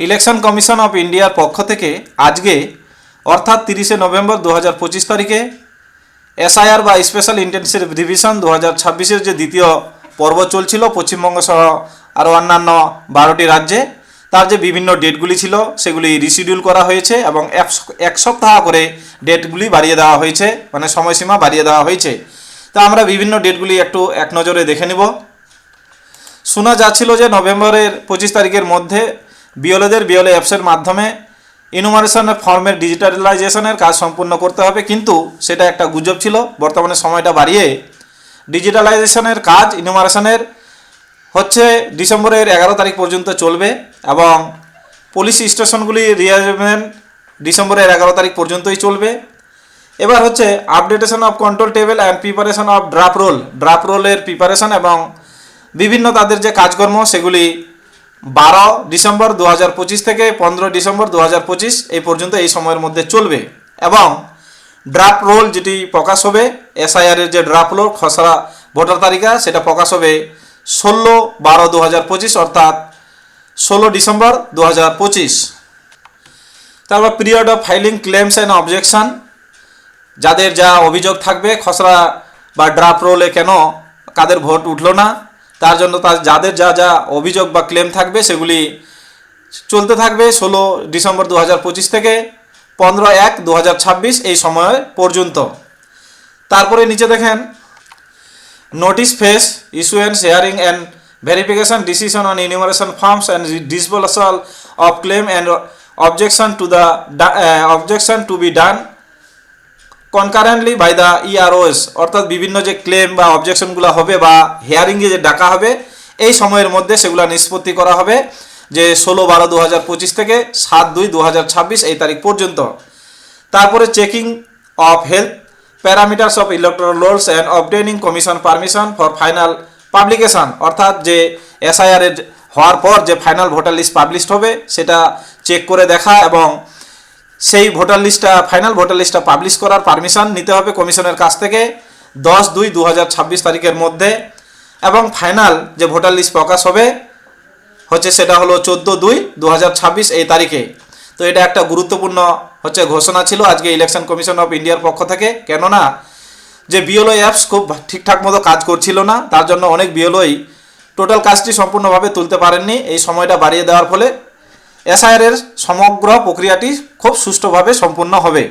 Election commission of ইন্ডিয়ার পক্ষ থেকে আজকে, অর্থাৎ তিরিশে নভেম্বর দু হাজার পঁচিশ তারিখে, এসআইআর বা স্পেশাল ইন্টেনসিভ রিভিশন দু হাজার ছাব্বিশের যে দ্বিতীয় পর্ব চলছিল, পশ্চিমবঙ্গ সহ আরও অন্যান্য বারোটি রাজ্যে, তার যে বিভিন্ন ডেটগুলি ছিল, সেগুলি রিশিডিউল করা হয়েছে এবং এক এক সপ্তাহ করে ডেটগুলি বাড়িয়ে দেওয়া হয়েছে মানে সময়সীমা বাড়িয়ে দেওয়া হয়েছে। তা আমরা বিভিন্ন ডেটগুলি একটু এক নজরে দেখে নিব। শোনা যাচ্ছিল যে নভেম্বরের পঁচিশ তারিখের মধ্যে বিওলেদের বিওলে অ্যাপসের মাধ্যমে ইনুমারেশন ফর্মের ডিজিটালাইজেশনের কাজ সম্পূর্ণ করতে হবে। কিন্তু সেটা একটা গুজব ছিল। বর্তমানে সময়টা বাড়িয়ে ডিজিটালাইজেশনের কাজ ইনুমারেশনের হচ্ছে ডিসেম্বরের এগারো তারিখ পর্যন্ত চলবে এবং পুলিশ স্টেশনগুলি রিয়ারেঞ্জমেন্ট ডিসেম্বরের এগারো তারিখ পর্যন্তই চলবে। এবার হচ্ছে updation of control table and preparation of draft roll draft রোলের প্রিপারেশন এবং বিভিন্ন তাদের যে কাজকর্ম, সেগুলি বারো ডিসেম্বর দু হাজার পঁচিশ থেকে পনেরো ডিসেম্বর দু হাজার পঁচিশ এই পর্যন্ত এই সময়ের মধ্যে চলবে। এবং ড্রাফট রোল যেটি প্রকাশ হবে এসআইআর এর যে ড্রাফট রোল খসড়া ভোটার তালিকা, সেটা প্রকাশ হবে ষোলো বারো দু হাজার পঁচিশ, অর্থাৎ ষোলো ডিসেম্বর দু হাজার পঁচিশ। তারপর period of filing claims and objection যাদের যা অভিযোগ থাকবে, খসড়া বা ড্রাফট রোলে কেন কাদের ভোট উঠল না তার জন্য তার যাদের যা যা অভিযোগ বা ক্লেম থাকবে সেগুলি চলতে থাকবে ষোলো ডিসেম্বর দু হাজার পঁচিশ থেকে পনেরো এক দু এই সময় পর্যন্ত। তারপরে নিচে দেখেন notice phase issuance hearing and verification decision on enumeration forms and disposal of claim and objection to the objection to be done concurrently by the EROs অর্থাৎ বিভিন্ন যে ক্লেম বা অবজেকশনগুলো হবে বা হিয়ারিংয়ে যে ডাকা হবে, এই সময়ের মধ্যে সেগুলো নিষ্পত্তি করা হবে যে ষোলো বারো দু থেকে সাত দুই দু এই তারিখ পর্যন্ত। তারপরে checking of health parameters of electoral rolls and obtaining commission permission for final publication অর্থাৎ যে এসআইআরের হওয়ার পর যে ফাইনাল ভোটার লিস্ট পাবলিশড হবে, সেটা চেক করে দেখা এবং সেই ভোটার লিস্টটা, ফাইনাল ভোটার লিস্টটা পাবলিশ করার পারমিশন নিতে হবে কমিশনের কাছ থেকে দশ দুই দু তারিখের মধ্যে। এবং ফাইনাল যে ভোটার লিস্ট প্রকাশ হবে, হচ্ছে সেটা হলো চোদ্দ দুই দু এই তারিখে। তো এটা একটা গুরুত্বপূর্ণ, হচ্ছে ঘোষণা ছিল আজকে ইলেকশন কমিশন অফ ইন্ডিয়ার পক্ষ থেকে। কেননা যে বিএলও অ্যাপস খুব ঠিকঠাক মতো কাজ করছিল না, তার জন্য অনেক বিএলওই টোটাল কাজটি সম্পূর্ণভাবে তুলতে পারেননি। এই সময়টা বাড়িয়ে দেওয়ার ফলে এসআইআর এর সমগ্র প্রক্রিয়াটি খুব সুষ্ঠুভাবে সম্পূর্ণ হবে।